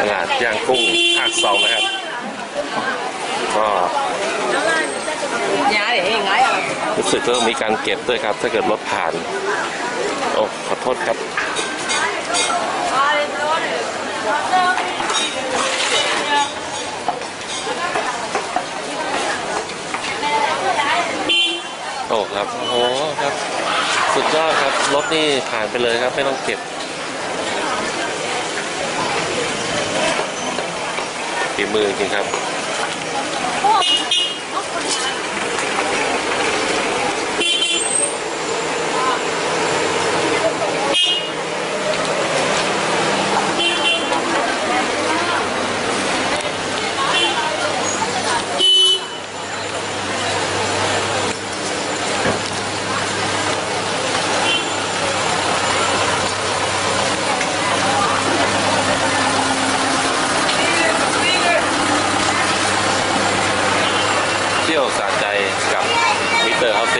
ตลาดย่างกุ้งภาคสองนะครับ ก็ nhà để ngay à รู้สึกว่ามีการเก็บด้วยครับ ถ้าเกิดรถผ่าน โอ้ ขอโทษครับโอ้ครับโอ้โหครับ สุดยอดครับ รถนี่ผ่านไปเลยครับ ไม่ต้องเก็บ ฝีมือจริงครับ เที่ยวสะใจกับมิเตอร์ครับ